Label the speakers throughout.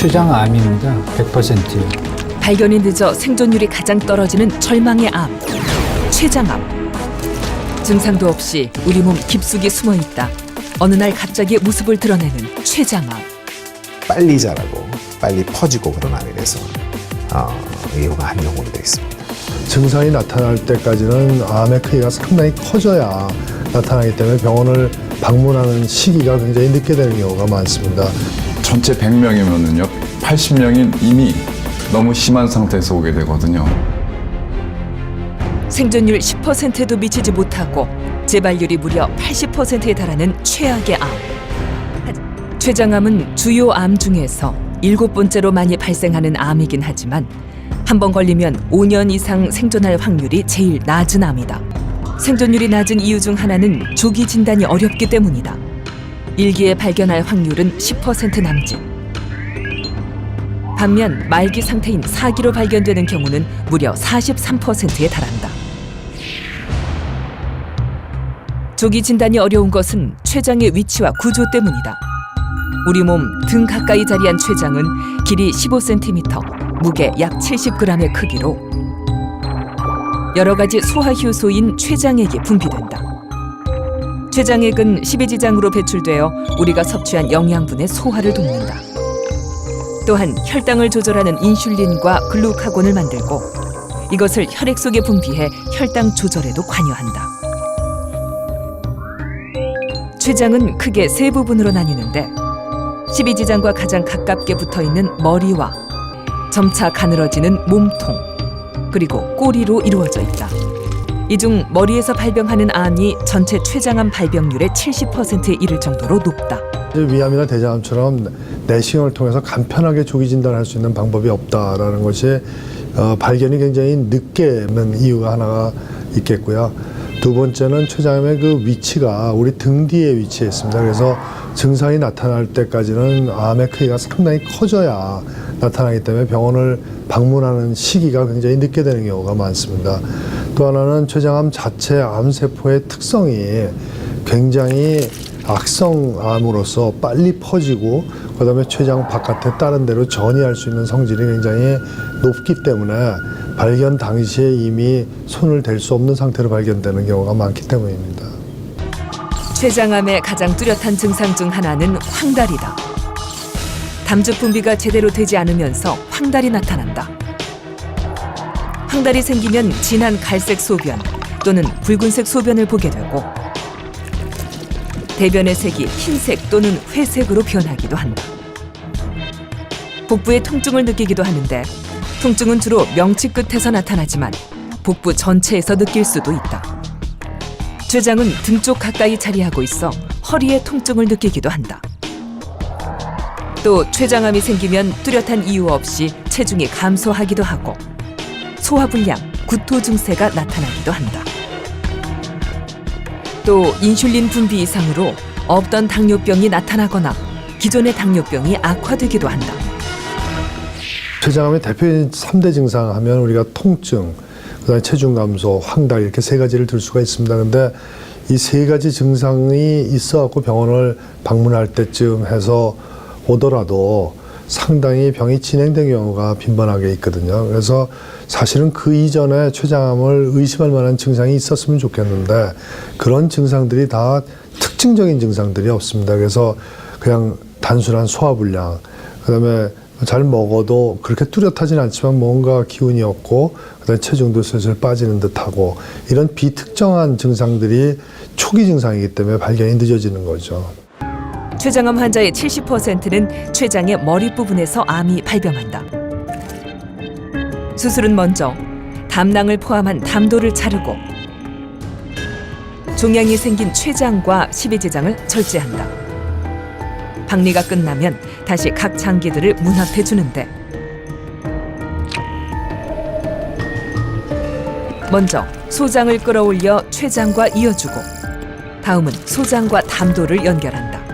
Speaker 1: 췌장암입니다. 100%요.
Speaker 2: 발견이 늦어 생존율이 가장 떨어지는 절망의 암, 췌장암. 증상도 없이 우리 몸 깊숙이 숨어 있다. 어느 날 갑자기 모습을 드러내는 췌장암.
Speaker 3: 빨리 자라고 빨리 퍼지고 그런 암이라서 어, 이유가 한 용어로 되어 있습니다.
Speaker 4: 증상이 나타날 때까지는 암의 크기가 상당히 커져야 나타나기 때문에 병원을 방문하는 시기가 굉장히 늦게 되는 경우가 많습니다.
Speaker 5: 전체 100명이면은요, 80명이 이미 너무 심한 상태에서 오게 되거든요.
Speaker 2: 생존율 10%에도 미치지 못하고 재발률이 무려 80%에 달하는 최악의 암. 췌장암은 주요 암 중에서 일곱 번째로 많이 발생하는 암이긴 하지만 한 번 걸리면 5년 이상 생존할 확률이 제일 낮은 암이다. 생존율이 낮은 이유 중 하나는 조기 진단이 어렵기 때문이다. 일기에 발견할 확률은 10% 남짓. 반면 말기 상태인 4기로 발견되는 경우는 무려 43%에 달한다. 조기 진단이 어려운 것은 췌장의 위치와 구조 때문이다. 우리 몸 등 가까이 자리한 췌장은 길이 15cm, 무게 약 70g의 크기로 여러 가지 소화 효소인 췌장액이 분비된다. 췌장액은 십이지장으로 배출되어 우리가 섭취한 영양분의 소화를 돕는다. 또한 혈당을 조절하는 인슐린과 글루카곤을 만들고 이것을 혈액 속에 분비해 혈당 조절에도 관여한다. 췌장은 크게 세 부분으로 나뉘는데 십이지장과 가장 가깝게 붙어 있는 머리와 점차 가늘어지는 몸통 그리고 꼬리로 이루어져 있다. 이 중 머리에서 발병하는 암이 전체 췌장암 발병률의 70%에 이를 정도로 높다.
Speaker 4: 위암이나 대장암처럼 내시경을 통해서 간편하게 조기 진단할 수 있는 방법이 없다라는 것이 어, 발견이 굉장히 늦게 는 이유가 하나가 있겠고요. 두 번째는 췌장암의 그 위치가 우리 등 뒤에 위치해 있습니다. 그래서 증상이 나타날 때까지는 암의 크기가 상당히 커져야 나타나기 때문에 병원을 방문하는 시기가 굉장히 늦게 되는 경우가 많습니다. 또 하나는 췌장암 자체 암세포의 특성이 굉장히 악성암으로서 빨리 퍼지고 그다음에 췌장 바깥에 다른 데로 전이할 수 있는 성질이 굉장히 높기 때문에 발견 당시에 이미 손을 댈 수 없는 상태로 발견되는 경우가 많기 때문입니다.
Speaker 2: 췌장암의 가장 뚜렷한 증상 중 하나는 황달이다. 담즙 분비가 제대로 되지 않으면서 황달이 나타난다. 황달이 생기면 진한 갈색 소변 또는 붉은색 소변을 보게 되고 대변의 색이 흰색 또는 회색으로 변하기도 한다. 복부에 통증을 느끼기도 하는데 통증은 주로 명치 끝에서 나타나지만 복부 전체에서 느낄 수도 있다. 췌장은 등 쪽 가까이 자리하고 있어 허리에 통증을 느끼기도 한다. 또 췌장암이 생기면 뚜렷한 이유 없이 체중이 감소하기도 하고 소화불량, 구토 증세가 나타나기도 한다. 또 인슐린 분비 이상으로 없던 당뇨병이 나타나거나 기존의 당뇨병이 악화되기도 한다.
Speaker 4: 췌장암의 대표적인 3대 증상 하면 우리가 통증, 그다음에 체중 감소, 황달 이렇게 세 가지를 들 수가 있습니다. 근데 이 세 가지 증상이 있어 갖고 병원을 방문할 때쯤 해서 오더라도 상당히 병이 진행된 경우가 빈번하게 있거든요. 그래서 사실은 그 이전에 췌장암을 의심할 만한 증상이 있었으면 좋겠는데 그런 증상들이 다 특징적인 증상들이 없습니다. 그래서 그냥 단순한 소화불량, 그다음에 잘 먹어도 그렇게 뚜렷하진 않지만 뭔가 기운이 없고 그다음에 체중도 슬슬 빠지는 듯하고 이런 비특정한 증상들이 초기 증상이기 때문에 발견이 늦어지는 거죠.
Speaker 2: 췌장암 환자의 70%는 췌장의 머리 부분에서 암이 발병한다. 수술은 먼저 담낭을 포함한 담도를 자르고 종양이 생긴 췌장과 십이지장을 절제한다. 박리가 끝나면 다시 각 장기들을 문합해 주는데 먼저 소장을 끌어올려 췌장과 이어주고 다음은 소장과 담도를 연결한다.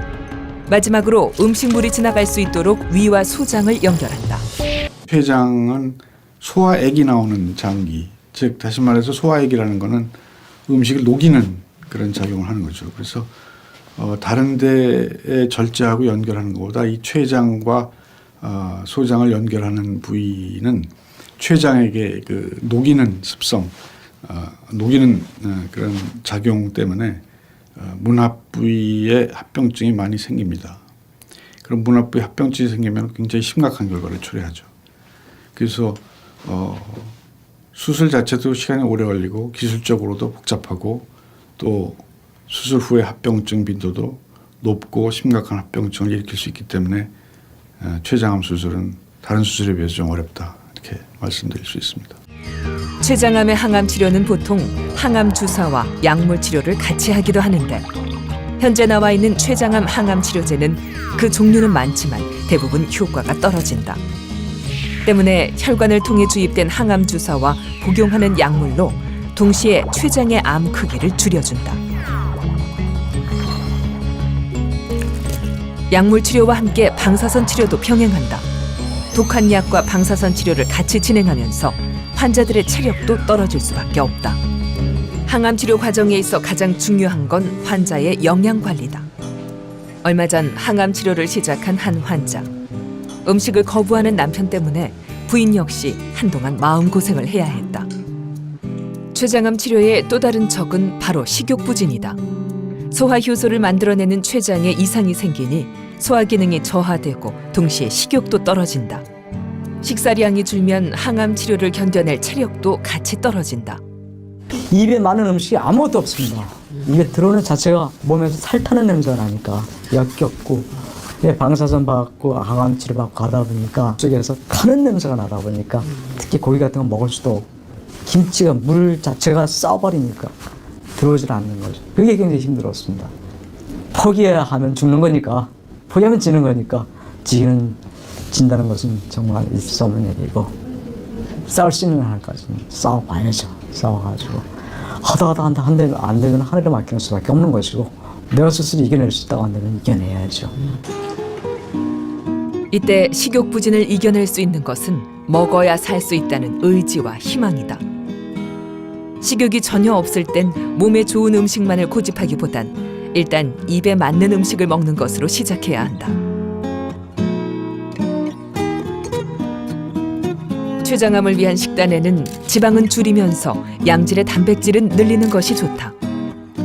Speaker 2: 마지막으로 음식물이 지나갈 수 있도록 위와 소장을 연결한다.
Speaker 6: 췌장은 소화액이 나오는 장기, 즉 다시 말해서 소화액이라는 거는 음식을 녹이는 그런 작용을 하는 거죠. 그래서 어, 다른 데에 절제하고 연결하는 것보다 이 췌장과 어, 소장을 연결하는 부위는 췌장에게 그 녹이는 습성, 어, 녹이는 어, 그런 작용 때문에 어, 문합 부위에 합병증이 많이 생깁니다. 그런 문합 부위 합병증이 생기면 굉장히 심각한 결과를 초래하죠. 그래서 어, 수술 자체도 시간이 오래 걸리고 기술적으로도 복잡하고 또 수술 후에 합병증 빈도도 높고 심각한 합병증을 일으킬 수 있기 때문에 어, 췌장암 수술은 다른 수술에 비해서 좀 어렵다 이렇게 말씀드릴 수 있습니다.
Speaker 2: 췌장암의 항암 치료는 보통 항암 주사와 약물 치료를 같이 하기도 하는데 현재 나와 있는 췌장암 항암 치료제는 그 종류는 많지만 대부분 효과가 떨어진다. 때문에 혈관을 통해 주입된 항암 주사와 복용하는 약물로 동시에 췌장의 암 크기를 줄여준다. 약물 치료와 함께 방사선 치료도 병행한다. 독한 약과 방사선 치료를 같이 진행하면서 환자들의 체력도 떨어질 수밖에 없다. 항암 치료 과정에 있어 가장 중요한 건 환자의 영양 관리다. 얼마 전 항암 치료를 시작한 한 환자. 음식을 거부하는 남편 때문에 부인 역시 한동안 마음고생을 해야 했다. 췌장암 치료의 또 다른 적은 바로 식욕부진이다. 소화 효소를 만들어내는 췌장에 이상이 생기니 소화 기능이 저하되고 동시에 식욕도 떨어진다. 식사량이 줄면 항암 치료를 견뎌낼 체력도 같이 떨어진다.
Speaker 7: 입에 많은 음식이 아무것도 없습니다. 입에 들어오는 자체가 몸에서 살 타는 냄새가 나니까 역겹고 예, 방사선 받고 항암 치료 받고 가다 보니까 속에서 타는 냄새가 나다 보니까 특히 고기 같은 거 먹을 수도 없고 김치가 물 자체가 싸버리니까 들어오질 않는 거죠. 그게 굉장히 힘들었습니다. 포기해야 하면 죽는 거니까 포기하면 지는 거니까 지는 진다는 것은 정말 있을 수 없는 일이고 싸울 수 있는 한까지는 싸워봐야죠. 싸워가지고 하다 하다 한다 한 되면 안 되면 하늘에 맡기는 수밖에 없는 것이고 내가 스스로 이겨낼 수 있다고 한다면 이겨내야죠.
Speaker 2: 이때 식욕 부진을 이겨낼 수 있는 것은 먹어야 살 수 있다는 의지와 희망이다. 식욕이 전혀 없을 땐 몸에 좋은 음식만을 고집하기보단 일단 입에 맞는 음식을 먹는 것으로 시작해야 한다. 췌장암을 위한 식단에는 지방은 줄이면서 양질의 단백질은 늘리는 것이 좋다.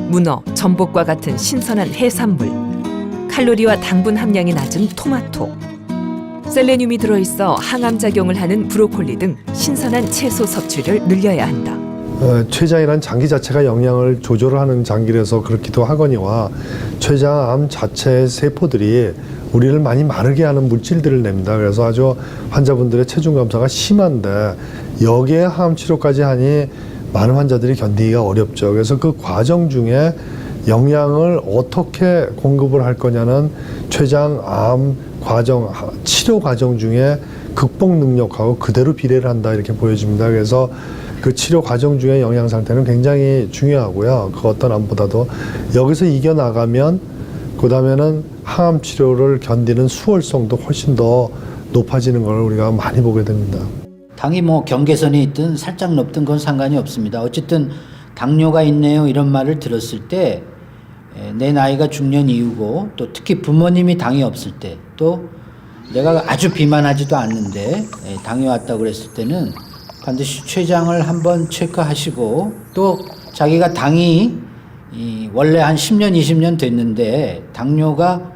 Speaker 2: 문어, 전복과 같은 신선한 해산물, 칼로리와 당분 함량이 낮은 토마토, 셀레늄이 들어있어 항암 작용을 하는 브로콜리 등 신선한 채소 섭취를 늘려야 한다.
Speaker 4: 어, 췌장이란 장기 자체가 영양을 조절하는 장기라서 그렇기도 하거니와 췌장암 자체의 세포들이 우리를 많이 마르게 하는 물질들을 냅니다. 그래서 아주 환자분들의 체중 감소가 심한데 여기에 항암 치료까지 하니 많은 환자들이 견디기가 어렵죠. 그래서 그 과정 중에 영양을 어떻게 공급을 할 거냐는 췌장암 과정 치료 과정 중에 극복 능력하고 그대로 비례를 한다 이렇게 보여집니다. 그래서 그 치료 과정 중에 영양 상태는 굉장히 중요하고요. 그 어떤 암보다도 여기서 이겨 나가면 그 다음에는 항암 치료를 견디는 수월성도 훨씬 더 높아지는 걸 우리가 많이 보게 됩니다.
Speaker 8: 당이 뭐 경계선에 있든 살짝 높든 그건 상관이 없습니다. 어쨌든 당뇨가 있네요 이런 말을 들었을 때 내 나이가 중년 이후고 또 특히 부모님이 당이 없을 때 또 내가 아주 비만하지도 않는데 예, 당이 왔다고 그랬을 때는 반드시 췌장을 한번 체크하시고 또 자기가 당이 이 원래 한 10년 20년 됐는데 당뇨가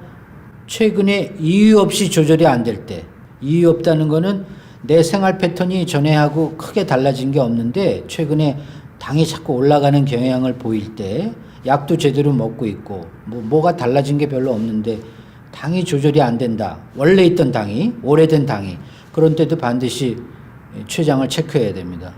Speaker 8: 최근에 이유 없이 조절이 안 될 때 이유 없다는 거는 내 생활 패턴이 전에하고 크게 달라진 게 없는데 최근에 당이 자꾸 올라가는 경향을 보일 때 약도 제대로 먹고 있고 뭐 뭐가 달라진 게 별로 없는데 당이 조절이 안 된다. 원래 있던 당이 오래된 당이 그런 때도 반드시 췌장을 체크해야 됩니다.